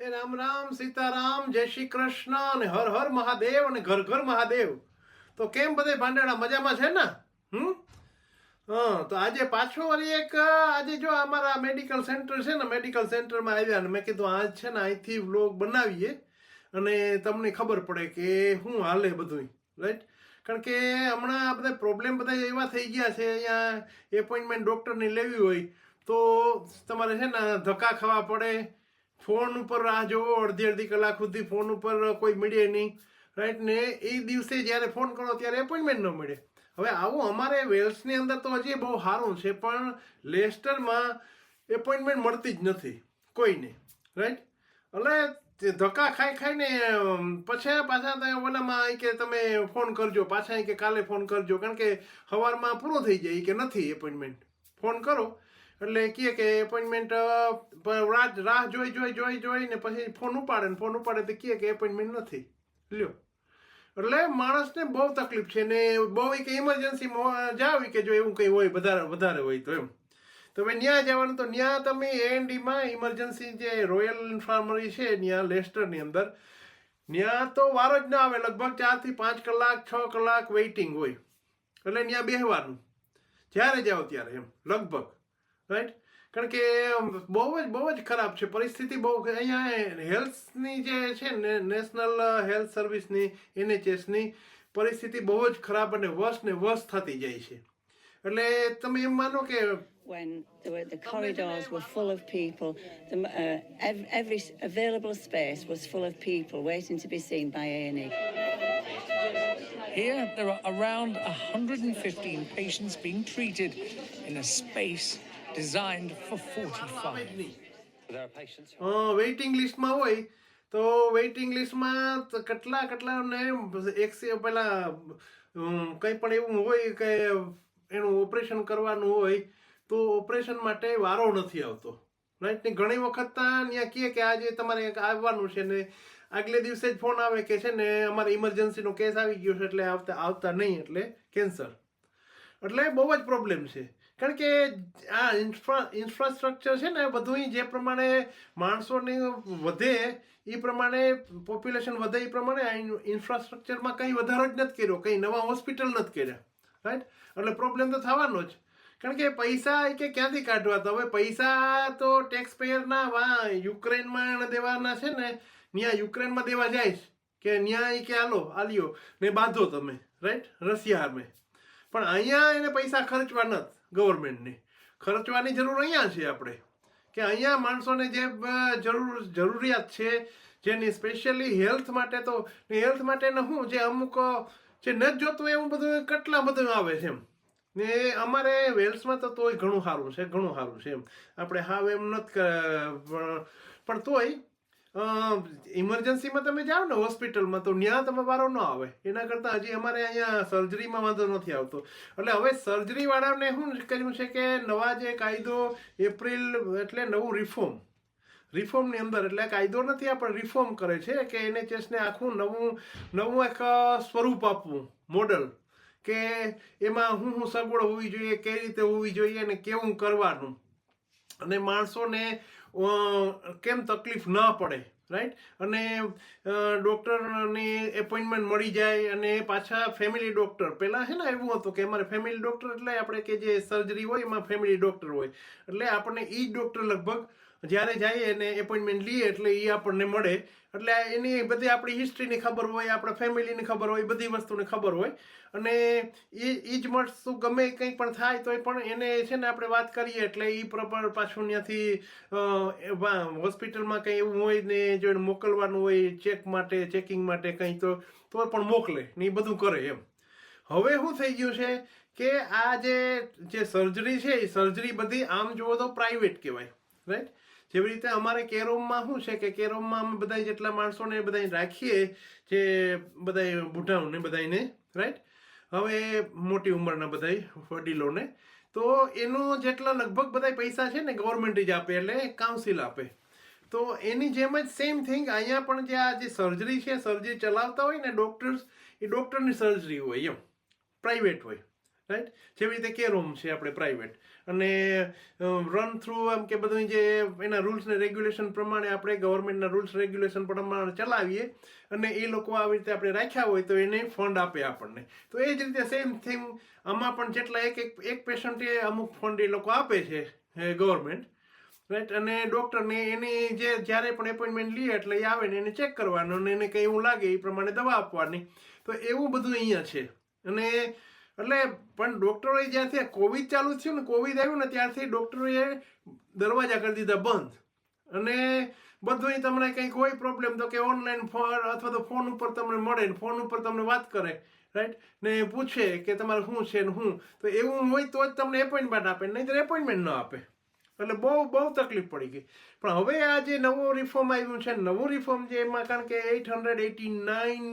એ રામ રામ સીતારામ, જય શ્રી કૃષ્ણ અને હર હર મહાદેવ અને ઘર ઘર મહાદેવ. તો કેમ બધે ભાંડેડા મજામાં છે ને? હમ? હા, તો આજે પાછો વળી એક, આજે જો અમારા મેડિકલ સેન્ટર છે ને મેડિકલ સેન્ટરમાં આવ્યા અને મેં કીધું આજ છે ને, અહીંથી વ્લોગ બનાવીએ અને તમને ખબર પડે કે શું હાલે બધું રાઈટ કારણ કે હમણાં આ બધા પ્રોબ્લેમ બધા એવા થઈ ગયા છે, અહીંયા એપોઇન્ટમેન્ટ ડૉક્ટરની લેવી હોય, તો તમારે છે ને, ધક્કા ખાવા પડે ફોન ઉપર રાહ જોવો, અડધી અડધી કલાક સુધી ફોન ઉપર કોઈ મળે નહીં રાઈટ ને એ દિવસે જ્યારે ફોન કરો ત્યારે એપોઇન્ટમેન્ટ ન મળે. હવે આવું અમારે વેલ્સની અંદર તો હજી બહુ સારું છે, પણ લેસ્ટરમાં એપોઇન્ટમેન્ટ મળતી જ નથી, કોઈને રાઈટ એટલે ધક્કા ખાઈ ખાઈને પછી પાછા તમે ઓલામાં આવી કે તમે ફોન કરજો, પાછા કે કાલે ફોન કરજો, કારણ કે સવારમાં પૂરો થઈ જાય કે નથી એપોઇન્ટમેન્ટ. ફોન કરો એટલે કહે કે એપોઇન્ટમેન્ટ રાહ રાહ જોઈ જોઈ જોઈ જોઈ ને પછી ફોન ઉપાડે ને ફોન ઉપાડે તો કહે કે એપોઇન્ટમેન્ટ નથી. લ્યો. એટલે માણસને બહુ તકલીફ છે ને બહુ એક ઇમરજન્સીમાં જાવ કે જો એવું કંઈ હોય, વધારે વધારે હોય તો એમ. તો હવે ત્યાં જવાનું, તો ત્યાં તમે એએનડીમાં ઇમરજન્સી જે રોયલ ઇન્ફાર્મરી છે ત્યાં લેસ્ટરની અંદર ત્યાં તો વારો જ ના આવે, લગભગ ચારથી પાંચ કલાક, છ કલાક વેઇટિંગ હોય. એટલે ત્યાં બેહવાનું. જ્યારે જાઓ ત્યારે એમ, લગભગ. રાઈટ કારણ કે બહુ જ બહુ જ ખરાબ છે પરિસ્થિતિ બહુ અહીંયા હેલ્થની જે છે ને નેશનલ હેલ્થ સર્વિસની એનએચએસની પરિસ્થિતિ બહુ જ ખરાબ અને વર્સ ને વર્સ થતી જાય છે એટલે તમે એમ માનો કે when there were, the corridors were full of people. The, uh, ev- every s- available space was full of people waiting to be seen by A&E. Here, there are around 115 patients being treated in a space designed for 45. There waiting લિસ્ટમાં હોય તો waiting લિસ્ટમાં તો કેટલા કેટલા ને એક પેલા કંઈ પણ એવું હોય કે એનું ઓપરેશન કરવાનું હોય તો ઓપરેશન માટે વારો નથી આવતો. રાઈટ ને ઘણી વખત ત્યાં કહે કે આજે તમારે આવવાનું છે ને આગલે દિવસે જ ફોન આવે કે છે ને અમારે ઇમરજન્સીનો કેસ આવી ગયો છે એટલે આવતા આવતા નહીં એટલે કેન્સર એટલે બહુ જ પ્રોબ્લેમ છે. કારણ કે આ ઇન્ફ્રા ઇન્ફ્રાસ્ટ્રક્ચર છે ને બધું જે પ્રમાણે માણસોને વધે એ પ્રમાણે પોપ્યુલેશન વધે એ પ્રમાણે આ ઇન્ફ્રાસ્ટ્રક્ચરમાં કંઈ વધારો જ નથી કર્યો. કંઈ નવા હોસ્પિટલ નથી કર્યા. રાઈટ એટલે પ્રોબ્લેમ તો થવાનો જ. કારણ કે પૈસા એ કે ક્યાંથી કાઢવા? તો હવે પૈસા તો ટેક્સ પેયરના વા યુક્રેનમાં દેવાના છે ને ત્યાં યુક્રેનમાં દેવા જાય જ. કે ઈ કે આલો આલ્યો, ને બાંધો તમે. રાઈટ રશિયા સામે પણ અહીંયા એને પૈસા ખર્ચવા નથી. ગવર્મેન્ટને. ખર્ચવાની જરૂર અહીંયા છે આપણે. કે અહીંયા માણસોને જે જરૂર, જરૂરિયાત છે, જેની સ્પેશિયલી હેલ્થ માટે તો હેલ્થ માટે શું જે અમુક જે નથી જોતું એવું બધું કેટલા બધું આવે છે એમ. ને અમારે વેલ્સમાં તો તોય ઘણું સારું છે, ઘણું સારું છે એમ. આપણે હાવ એમ નથી પણ તોય ઇમરજન્સીમાં તમે જાઓ ને હોસ્પિટલમાં તો ત્યાં તમે વારો ન આવે. એના કરતાં હજી અમારે અહીંયા સર્જરીમાં વાંધો નથી આવતો. એટલે હવે સર્જરીવાળાને શું કર્યું છે કે નવા જે કાયદો એપ્રિલ એટલે નવું રિફોર્મ રિફોર્મની અંદર, એટલે કાયદો નથી, આ પણ રિફોર્મ કરે છે કે એનએચએસને આખું નવું નવું એક સ્વરૂપ આપવું મોડલ કે એમાં હું હું સગવડ હોવી જોઈએ, કઈ રીતે હોવી જોઈએ અને કેવું કરવાનું. અને માણસોને કેમ તકલીફ ન પડે રાઈટ અને ડૉક્ટરની એપોઇન્ટમેન્ટ મળી જાય અને પાછા ફેમિલી ડૉક્ટર પહેલાં છે ને એવું હતું કે અમારે ફેમિલી ડૉક્ટર એટલે આપણે કે જે સર્જરી હોય એમાં ફેમિલી ડૉક્ટર હોય. એટલે આપણને એ જ ડૉક્ટર લગભગ જ્યારે જઈએ એને એપોઇન્ટમેન્ટ લઈએ એટલે એ આપણને મળે. એટલે એની બધી આપણી હિસ્ટ્રીની ખબર હોય, આપણા ફેમિલીની ખબર હોય, બધી વસ્તુની ખબર હોય. અને એ એ જ વસ્તુ ગમે કંઈ પણ થાય તો પણ એને છે ને આપણે વાત કરીએ એટલે એ પ્રોપર પાછું ત્યાંથી હોસ્પિટલમાં કંઈ એવું હોય ને જો એને મોકલવાનું હોય, ચેક માટે, ચેકિંગ માટે કંઈ તો તો પણ મોકલે ને એ બધું કરે એમ. હવે શું થઈ ગયું છે કે આ જે જે સર્જરી છે, એ સર્જરી બધી આમ જુઓ તો પ્રાઇવેટ કહેવાય રાઈટ જેવી રીતે અમારે કેરોમમાં શું છે કે કેરોમમાં અમે બધા જેટલા માણસોને બધા રાખીએ જે બધા બુઢાઓને બધાને રાઈટ હવે મોટી ઉંમરના બધા વડીલોને. તો એનો જેટલા લગભગ બધા પૈસા છે ને ગવર્મેન્ટ જ આપે એટલે કાઉન્સિલ આપે. તો એની જેમ જ સેમ થિંગ અહીંયા પણ જે આ જે સર્જરી છે સર્જરી ચલાવતા હોય ને ડૉક્ટર્સ એ ડૉક્ટરની સર્જરી હોય એમ. પ્રાઇવેટ હોય રાઈટ જેવી રીતે કેરોમ છે આપણે પ્રાઇવેટ અને રન થ્રુ એમ કે બધું જે એના રૂલ્સ ને રેગ્યુલેશન પ્રમાણે આપણે ગવર્મેન્ટના રૂલ્સ રેગ્યુલેશન પ્રમાણે ચલાવીએ અને એ લોકો આવી રીતે આપણે રાખ્યા હોય તો એને ફંડ આપે આપણને. તો એ જ રીતે સેમ થિંગ આમાં પણ જેટલા એક એક એક પેશન્ટે અમુક ફંડ એ લોકો આપે છે ગવર્મેન્ટ રાઈટ અને ડૉક્ટરને એની જે, જ્યારે પણ એપોઇન્ટમેન્ટ લઈએ એટલે એ આવે ને એને ચેક કરવાનું અને એને કંઈ એવું લાગે એ પ્રમાણે દવા આપવાની. તો એવું બધું અહીંયા છે. અને એટલે પણ ડૉક્ટરોએ જ્યાંથી કોવિડ ચાલુ થયું ને કોવિડ આવ્યું ને ત્યારથી ડૉક્ટરોએ દરવાજા કરી દીધા બંધ. અને બધું તમને કંઈક હોય પ્રોબ્લેમ તો કે ઓનલાઈન ફોન અથવા તો ફોન ઉપર તમને મળે ને ફોન ઉપર તમને વાત કરે રાઈટ ને પૂછે કે તમારે શું છે ને શું? તો એવું હોય તો જ તમને એપોઇન્ટમેન્ટ આપે નહીં તો એપોઇન્ટમેન્ટ ન આપે. એટલે બહુ બહુ તકલીફ પડી ગઈ. પણ હવે આ જે નવો રિફોર્મ આવ્યું છે નવું રિફોર્મ જે એમાં કારણ કે eight hundred eighty nine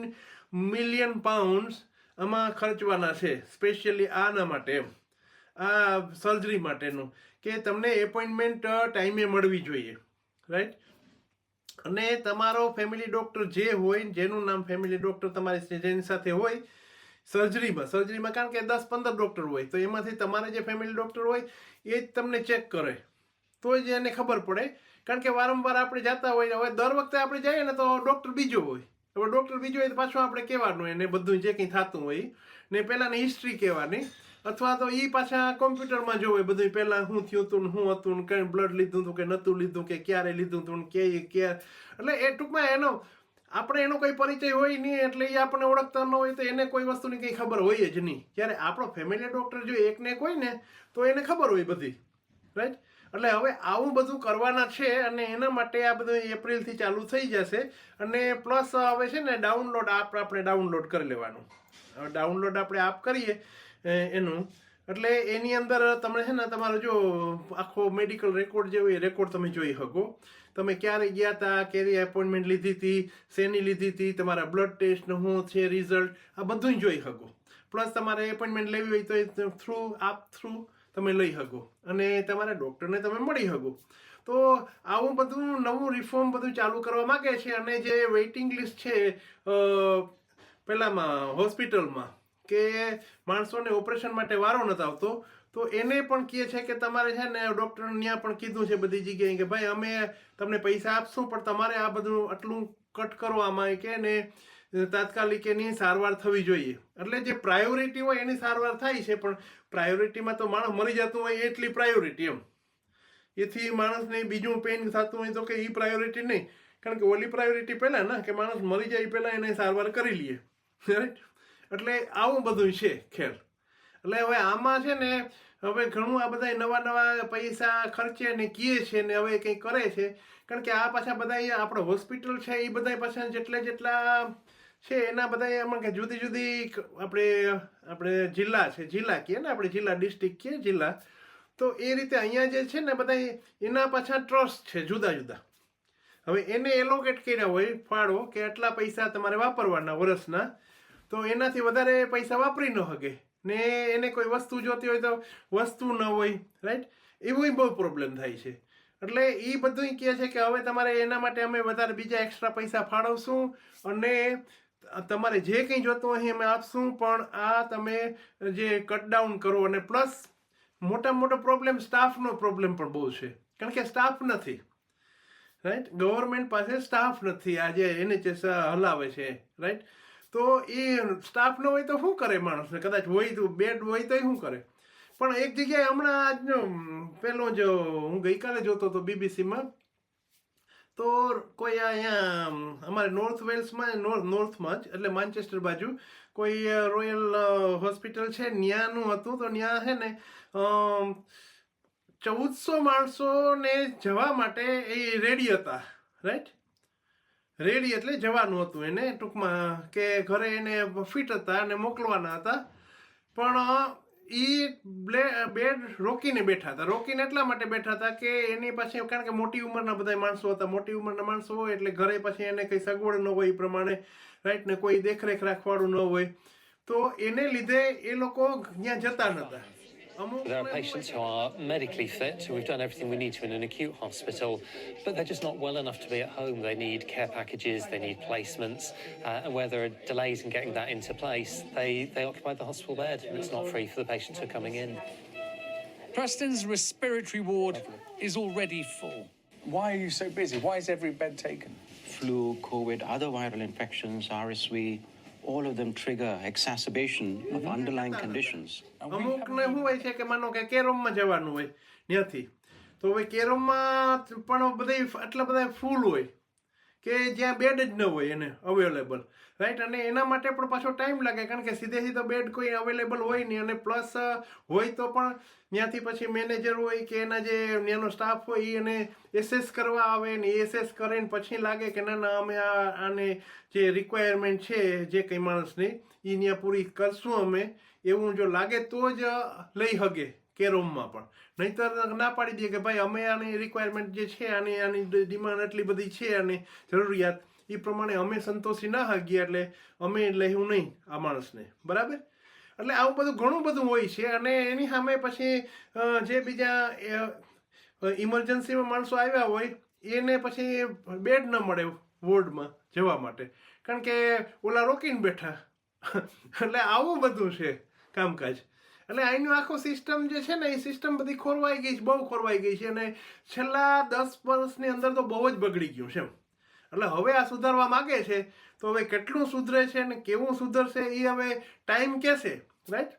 million pounds આમાં ખર્ચવાના છે સ્પેશિયલી આના માટે એમ. આ સર્જરી માટેનું, કે તમને એપોઇન્ટમેન્ટ ટાઈમે મળવી જોઈએ રાઈટ અને તમારો ફેમિલી ડૉક્ટર જે હોય, જેનું નામ ફેમિલી ડૉક્ટર તમારી જેની સાથે હોય સર્જરીમાં સર્જરીમાં કારણ કે દસ પંદર ડૉક્ટર હોય, તો એમાંથી તમારે જે ફેમિલી ડૉક્ટર હોય, એ જ તમને ચેક કરે. તો જ એને ખબર પડે. કારણ કે વારંવાર આપણે જતા હોય હવે દર વખતે આપણે જઈએ ને તો ડૉક્ટર બીજો હોય. હવે ડૉક્ટર બીજો તો પાછું આપણે કહેવાનું એને બધું જે કંઈ થતું હોય ને પહેલાંની હિસ્ટ્રી કહેવાની. અથવા તો એ પાછા કોમ્પ્યુટરમાં જોવે બધું પહેલાં શું થયું હતું શું હતું કઈ બ્લડ લીધું હતું કે નહોતું લીધું કે ક્યારે લીધું હતું ને કે ક્યારે એટલે એ ટૂંકમાં એનો, આપણે એનો કોઈ પરિચય હોય નહીં એટલે એ આપણને ઓળખતા ન હોય તો એને કોઈ વસ્તુની કંઈ ખબર હોય જ નહીં. જ્યારે આપણો ફેમિલી ડૉક્ટર જો એકને એક હોય ને, તો એને ખબર હોય બધી. રાઈટ એટલે હવે આવું બધું કરવાના છે અને એના માટે આ બધું એપ્રિલથી ચાલુ થઈ જશે. અને પ્લસ હવે છે ને ડાઉનલોડ આપ આપણે ડાઉનલોડ કરી લેવાનું. ડાઉનલોડ આપણે આપ કરીએ એનું. એટલે એની અંદર તમે છે ને તમારો જો આખો મેડિકલ રેકોર્ડ જે હોય એ રેકોર્ડ તમે જોઈ શકો. તમે ક્યારે ગયા હતા કેવી એપોઇન્ટમેન્ટ લીધી હતી શેની લીધી હતી તમારા બ્લડ ટેસ્ટ શું છે રિઝલ્ટ આ બધું જોઈ શકો. પ્લસ તમારે એપોઇન્ટમેન્ટ લેવી હોય તો થ્રુ આપ થ્રુ તમે લઈ શકો. અને તમારા ડૉક્ટરને તમે મળી શકો. તો આવું બધું નવું રિફોર્મ બધું ચાલુ કરવા માગે છે અને જે વેઇટિંગ લિસ્ટ છે પહેલાંમાં હોસ્પિટલમાં કે માણસોને ઓપરેશન માટે વારો નથી આવતો, તો એને પણ કહે છે કે તમારે છે ને ડૉક્ટર ત્યાં પણ કીધું છે બધી જગ્યાએ કે ભાઈ અમે તમને પૈસા આપશું, પણ તમારે આ બધું આટલું કટ કરવામાં કે ને તાત્કાલિક એની સારવાર થવી જોઈએ. એટલે જે પ્રાયોરિટી હોય એની સારવાર થાય છે, પણ પ્રાયોરિટીમાં તો માણસ મરી જતું હોય એટલી પ્રાયોરિટી એમ. એથી માણસને બીજું પેન થતું હોય તો કે એ પ્રાયોરિટી નહીં. કારણ કે ઓલી પ્રાયોરિટી પહેલાં ને, કે માણસ મરી જાય પહેલાં એને સારવાર કરી લઈએ રાઈટ એટલે આવું બધું છે, ખેર. એટલે હવે આમાં છે ને, હવે ઘણું આ બધા નવા નવા પૈસા ખર્ચે ને કીએ છે ને હવે કંઈ કરે છે. કારણ કે આ પાછા બધા આપણે હોસ્પિટલ છે એ બધા પાછા જેટલા જેટલા છે, એના બધા એમાં કે જુદી જુદી આપણે આપણે જિલ્લા છે, જિલ્લા કહીએ ને, આપણે જિલ્લા ડિસ્ટ્રિક્ટ કહીએ, જિલ્લા. તો એ રીતે અહીંયા જે છે ને બધા એના પાછા ટ્રસ્ટ છે, જુદા જુદા. હવે એને એલોકેટ કર્યા હોય ફાળો કે આટલા પૈસા તમારે વાપરવાના વર્ષના, તો એનાથી વધારે પૈસા વાપરી ન શકે. ને એને કોઈ વસ્તુ જોતી હોય તો વસ્તુ ન હોય રાઈટ એવું બહુ પ્રોબ્લેમ થાય છે. એટલે એ બધું કહે છે કે હવે તમારે એના માટે અમે વધારે બીજા એક્સ્ટ્રા પૈસા ફાળવશું અને તમારે જે કંઈ જોતું હોય અમે આપશું, પણ આ તમે જે કટ ડાઉન કરો અને પ્લસ મોટા મોટો પ્રોબ્લેમ સ્ટાફનો પ્રોબ્લેમ પણ બહુ છે. કારણ કે સ્ટાફ નથી. રાઈટ ગવર્મેન્ટ પાસે સ્ટાફ નથી. આ જે એનએચએસ હલાવે છે. રાઈટ તો એ સ્ટાફ ન હોય તો શું કરે માણસને? કદાચ હોય તો બેડ હોય તો શું કરે? પણ એક જગ્યાએ હમણાં આજનો પેલો જો હું ગઈકાલે જોતો હતો બીબીસીમાં તો કોઈ અહીંયા, અમારે નોર્થ વેલ્સમાં નોર્થ નોર્થમાં જ, એટલે માન્ચેસ્ટર બાજુ, કોઈ રોયલ હોસ્પિટલ છે, ન્યાનું હતું, તો ન્યા છે ને ચૌદસો માણસોને જવા માટે એ રેડી હતા રાઈટ રેડી એટલે જવાનું હતું એને ટૂંકમાં, કે ઘરે એને ફિટ હતા અને મોકલવાના હતા. પણ એ બેડ રોકીને બેઠા હતા. રોકીને એટલા માટે બેઠા હતા કે એની પાસે, કારણ કે મોટી ઉંમરના બધા માણસો હતા. મોટી ઉંમરના માણસો હોય એટલે ઘરે પછી એને કંઈ સગવડ ન હોય એ પ્રમાણે રાઈટ ને કોઈ દેખરેખ રાખવાળું ન હોય. તો એને લીધે એ લોકો ત્યાં જતા અમુક There are patients who are medically fit, who we've done everything we need to in an acute hospital, but they're just not well enough to be at home. They need care packages, they need placements, uh, and where there are delays in getting that into place, they, they occupy the hospital bed, and it's not free for the patients who are coming in. Preston's respiratory ward is already full. Why are you so busy? Why is every bed taken? flu, COVID, other viral infections, RSV, all of them trigger exacerbation of underlying conditions. અમુક ને શું હોય છે કે માનો કે કેરમમાં જવાનું હોય ત્યાંથી તો હવે કેરમમાં પણ બધી આટલા બધા ફૂલ હોય કે જ્યાં બેડ જ ન હોય એને અવેલેબલ રાઈટ અને એના માટે પણ પાછો ટાઈમ લાગે, કારણ કે સીધે સીધો બેડ કોઈ અવેલેબલ હોય નહીં. અને પ્લસ હોય તો પણ ત્યાંથી પછી મેનેજર હોય કે એના જે ત્યાંનો સ્ટાફ હોય એને એસેસ કરવા આવે ને એસેસ કરે ને પછી લાગે કે ના ના, અમે આ, આને જે રિક્વાયરમેન્ટ છે, જે કંઈ માણસની એ ત્યાં પૂરી કરશું અમે. એવું જો લાગે તો જ લઈ હગે કેરોમમાં પણ. નહીંતર ના પાડી દે કે ભાઈ, અમે આની રિક્વાયરમેન્ટ જે છે, આની આની ડિમાન્ડ એટલી બધી છે અને જરૂરિયાત એ પ્રમાણે અમે સંતોષી ના હગીએ એટલે અમે લેવું નહીં આ માણસને. બરાબર? એટલે આવું બધું ઘણું બધું હોય છે અને એની સામે પછી જે બીજા ઇમરજન્સીમાં માણસો આવ્યા હોય, એને પછી બેડ ન મળે વોર્ડમાં જવા માટે. કારણ કે ઓલા રોકીને બેઠા. એટલે આવું બધું છે કામકાજ. એટલે અહીંનું આખું સિસ્ટમ જે છે ને, એ સિસ્ટમ બધી ખોરવાઈ ગઈ છે, બહુ ખોરવાઈ ગઈ છે અને છેલ્લા દસ વર્ષની અંદર તો બહુ જ બગડી ગયું છે એટલે હવે આ સુધારવા માગે છે, તો હવે કેટલું સુધરે છે ને કેવું સુધરશે એ હવે ટાઈમ કહેશે રાઈટ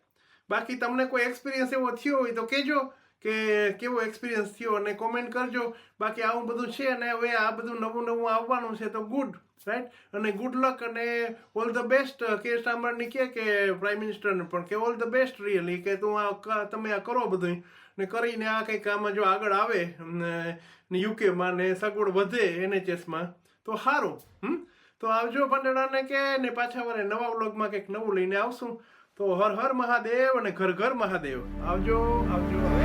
બાકી તમને કોઈ એક્સપિરિયન્સ એવો થયો હોય તો કહેજો કે કેવો એક્સપિરિયન્સ થયો અને કોમેન્ટ કરજો. બાકી આવું બધું છે અને હવે આ બધું નવું નવું આવવાનું છે તો ગુડ રાઈટ અને ગુડ લક અને ઓલ ધ બેસ્ટ કે સાંભળની કે કે પ્રાઇમ મિનિસ્ટરને પણ કે ઓલ ધ બેસ્ટ રિયલી કે તું આ તમે આ કરો બધું ને કરીને આ કંઈક આમાં જો આગળ આવે, ને યુકેમાં ને સગવડ વધે એનએચએસમાં, તો સારું હમ? તો આવજો પંડળાને કે, ને પાછા મને નવા વ્લોગમાં કંઈક નવું લઈને આવશું. તો હર હર મહાદેવ અને ઘર ઘર મહાદેવ. આવજો આવજો.